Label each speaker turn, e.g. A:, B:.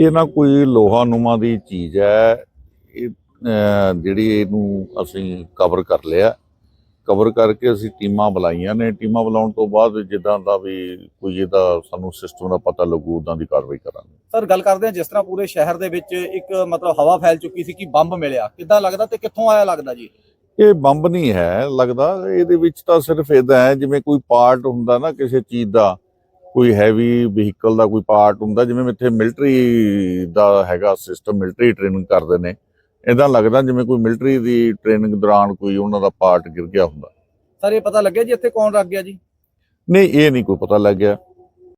A: ਇਹ ਨਾ ਕੋਈ ਲੋਹਾ ਨੂਮਾ ਦੀ ਚੀਜ਼ ਹੈ। ਇਹ ਜਿਹੜੀ ਇਹਨੂੰ ਅਸੀਂ ਕਵਰ ਕਰ ਲਿਆ। ਕਵਰ ਕਰਕੇ ਅਸੀਂ ਟੀਮਾਂ ਬੁਲਾਈਆਂ ਨੇ। ਟੀਮਾਂ ਬੁਲਾਉਣ ਤੋਂ ਬਾਅਦ ਜਿੱਦਾਂ ਦਾ ਵੀ ਕੋਈ ਇਹਦਾ ਸਾਨੂੰ ਸਿਸਟਮ ਦਾ ਪਤਾ ਲੱਗੂ ਉਦਾਂ ਦੀ ਕਾਰਵਾਈ ਕਰਾਂਗੇ।
B: ਸਰ ਗੱਲ ਕਰਦੇ ਹਾਂ ਜਿਸ ਤਰ੍ਹਾਂ ਪੂਰੇ ਸ਼ਹਿਰ ਦੇ ਵਿੱਚ ਇੱਕ ਮਤਲਬ ਹਵਾ ਫੈਲ ਚੁੱਕੀ ਸੀ ਕਿ ਬੰਬ ਮਿਲਿਆ। ਕਿੱਦਾਂ ਲੱਗਦਾ ਤੇ ਕਿੱਥੋਂ ਆਇਆ ਲੱਗਦਾ ਜੀ?
A: ਇਹ ਬੰਬ ਨਹੀਂ ਹੈ ਲੱਗਦਾ। ਇਹਦੇ ਵਿੱਚ ਤਾਂ ਸਿਰਫ ਇਦਾਂ ਹੈ ਜਿਵੇਂ ਕੋਈ ਪਾਰਟ ਹੁੰਦਾ ਨਾ ਕਿਸੇ ਚੀਜ਼ ਦਾ ਕੋਈ ਹੈਵੀ ਵਹੀਕਲ ਦਾ ਕੋਈ ਪਾਰਟ ਹੁੰਦਾ ਜਿਵੇਂ ਇੱਥੇ ਮਿਲਟਰੀ ਦਾ ਹੈਗਾ ਸਿਸਟਮ ਮਿਲਟਰੀ ਟ੍ਰੇਨਿੰਗ ਕਰਦੇ ਨੇ ਇਦਾਂ ਲੱਗਦਾ ਜਿਵੇਂ ਕੋਈ ਮਿਲਟਰੀ ਦੀ ਟ੍ਰੇਨਿੰਗ ਦੌਰਾਨ ਕੋਈ ਉਹਨਾਂ ਦਾ ਪਾਰਟ ਗਿਰ ਗਿਆ ਹੁੰਦਾ।
B: ਸਰ ਇਹ ਪਤਾ ਲੱਗਿਆ ਜੀ ਇੱਥੇ ਕੌਣ ਰੱਖ ਗਿਆ ਜੀ?
A: ਨਹੀਂ ਇਹ ਨਹੀਂ ਕੋਈ ਪਤਾ ਲੱਗਿਆ।